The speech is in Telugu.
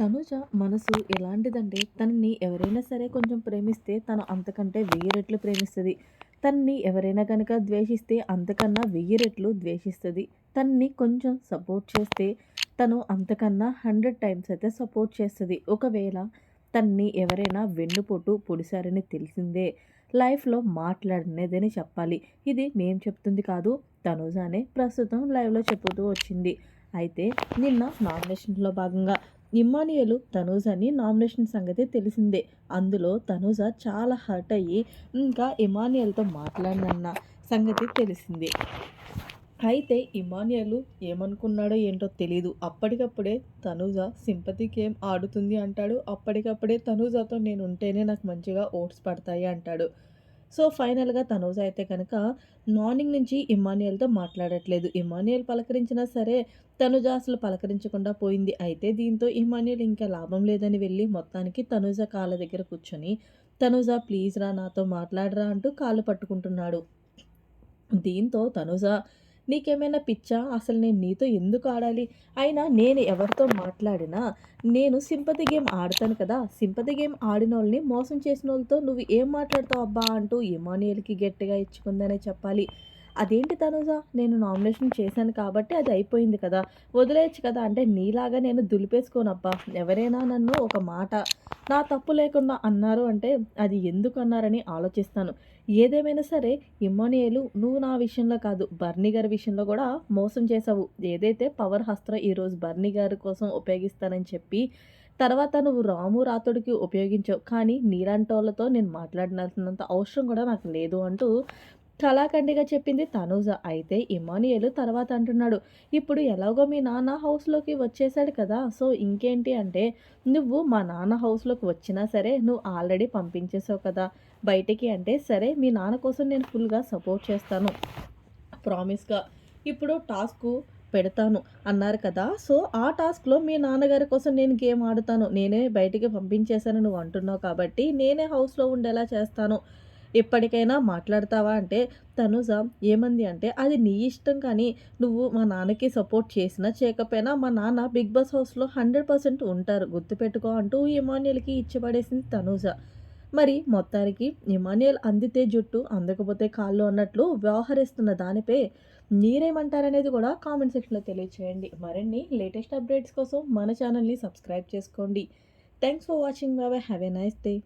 తనుజ మనసు ఎలాంటిదంటే తనని ఎవరైనా సరే కొంచెం ప్రేమిస్తే తను అంతకంటే వెయ్యి రెట్లు ప్రేమిస్తుంది. తనని ఎవరైనా కనుక ద్వేషిస్తే అంతకన్నా వెయ్యి రెట్లు ద్వేషిస్తుంది. తనని కొంచెం సపోర్ట్ చేస్తే తను అంతకన్నా హండ్రెడ్ టైమ్స్ అయితే సపోర్ట్ చేస్తుంది. ఒకవేళ తన్ని ఎవరైనా వెన్నుపోటు పొడిసారని తెలిసిందే లైఫ్లో మాట్లాడినదని చెప్పాలి. ఇది మేం చెప్తుంది కాదు తనుజానే ప్రస్తుతం లైవ్లో చెప్పుతూ వచ్చింది. అయితే నిన్న నామినేషన్లో భాగంగా ఇమ్మానియలు అని నామినేషన్ సంగతి తెలిసిందే. అందులో తనూజ చాలా హర్ట్ అయ్యి ఇంకా ఇమానియల్తో మాట్లాడినన్న సంగతి తెలిసిందే. అయితే ఇమానియలు ఏమనుకున్నాడో ఏంటో తెలీదు. అప్పటికప్పుడే తనూజ సింపతి గేమ్ ఆడుతుంది అంటాడు. అప్పటికప్పుడే తనూజతో నేను ఉంటేనే నాకు మంచిగా ఓట్స్ పడతాయి అంటాడు. సో ఫైనల్గా తనూజ అయితే కనుక మార్నింగ్ నుంచి ఇమానియల్తో మాట్లాడట్లేదు. ఇమానియల్ పలకరించినా సరే తనుజ అసలు పలకరించకుండా పోయింది. అయితే దీంతో ఇమానియల్ ఇంకా లాభం లేదని వెళ్ళి మొత్తానికి తనుజ కాళ్ళ దగ్గర కూర్చొని తనుజ ప్లీజ్ రా నాతో మాట్లాడరా అంటూ కాళ్ళు పట్టుకుంటున్నాడు. దీంతో తనుజ నీకేమైనా పిచ్చా? అసలు నేను నీతో ఎందుకు ఆడాలి? అయినా నేను ఎవరితో మాట్లాడినా నేను సింపతి గేమ్ ఆడతాను కదా. సింపతి గేమ్ ఆడిన వాళ్ళని మోసం చేసిన వాళ్ళతో నువ్వు ఏం మాట్లాడతావు అబ్బా అంటూ ఇమానియల్కి గట్టిగా ఇచ్చుకుందనే చెప్పాలి. అదేంటి తనుజ? నేను నామినేషన్ చేశాను కాబట్టి అది అయిపోయింది కదా. వదిలేయచ్చు కదా. అంటే నీలాగా నేను దులిపేసుకోనబ్బా. ఎవరైనా నన్ను ఒక మాట నా తప్పు లేకుండా అన్నారు అంటే అది ఎందుకు అన్నారని ఆలోచిస్తాను. ఏదేమైనా సరే ఇమ్మోనియలు నువ్వు నా విషయంలో కాదు బర్నీ గారి విషయంలో కూడా మోసం చేసావు ఏదైతే పవర్ హస్త్రం ఈరోజు బర్నీ గారి కోసం ఉపయోగిస్తానని చెప్పి తర్వాత నువ్వు రాము రాతుడికి ఉపయోగించావు. కానీ నీలాంటి వాళ్ళతో నేను మాట్లాడినంత అవసరం కూడా నాకు లేదు అంటూ కళాఖండిగా చెప్పింది తనూజ. అయితే ఇమానియల్ తర్వాత అంటున్నాడు ఇప్పుడు ఎలాగో మీ నాన్న హౌస్లోకి వచ్చేసాడు కదా సో ఇంకేంటి అంటే నువ్వు మా నాన్న హౌస్లోకి వచ్చినా సరే నువ్వు ఆల్రెడీ పంపించేసావు కదా బయటికి అంటే సరే మీ నాన్న కోసం నేను ఫుల్గా సపోర్ట్ చేస్తాను ప్రామిస్గా. ఇప్పుడు టాస్క్ పెడతాను అన్నారు కదా సో ఆ టాస్క్లో మీ నాన్నగారి కోసం నేను గేమ్ ఆడుతాను నేనే బయటికి పంపించేశాను నువ్వు అంటున్నావు కాబట్టి నేనే హౌస్లో ఉండేలా చేస్తాను ఎప్పటికైనా మాట్లాడతావా అంటే తనుజ ఏమంది అంటే అది నీ ఇష్టం కానీ నువ్వు మా నాన్నకి సపోర్ట్ చేసినా చేయకపోయినా మా నాన్న బిగ్ బాస్ హౌస్లో హండ్రెడ్ పర్సెంట్ ఉంటారు. గుర్తుపెట్టుకో అంటూ ఇమాన్యుల్కి ఇచ్చిపడేసింది తనుజ. మరి మొత్తానికి ఇమాన్యుయల్ అందితే జుట్టు అందకపోతే కాళ్ళు అన్నట్లు వ్యవహరిస్తున్న దానిపై మీరేమంటారనేది కూడా కామెంట్ సెక్షన్లో తెలియచేయండి. మరిన్ని లేటెస్ట్ అప్డేట్స్ కోసం మన ఛానల్ని సబ్స్క్రైబ్ చేసుకోండి. Thanks for watching. బాబాయ్ హ్యావ్ ఎ నైస్ డే.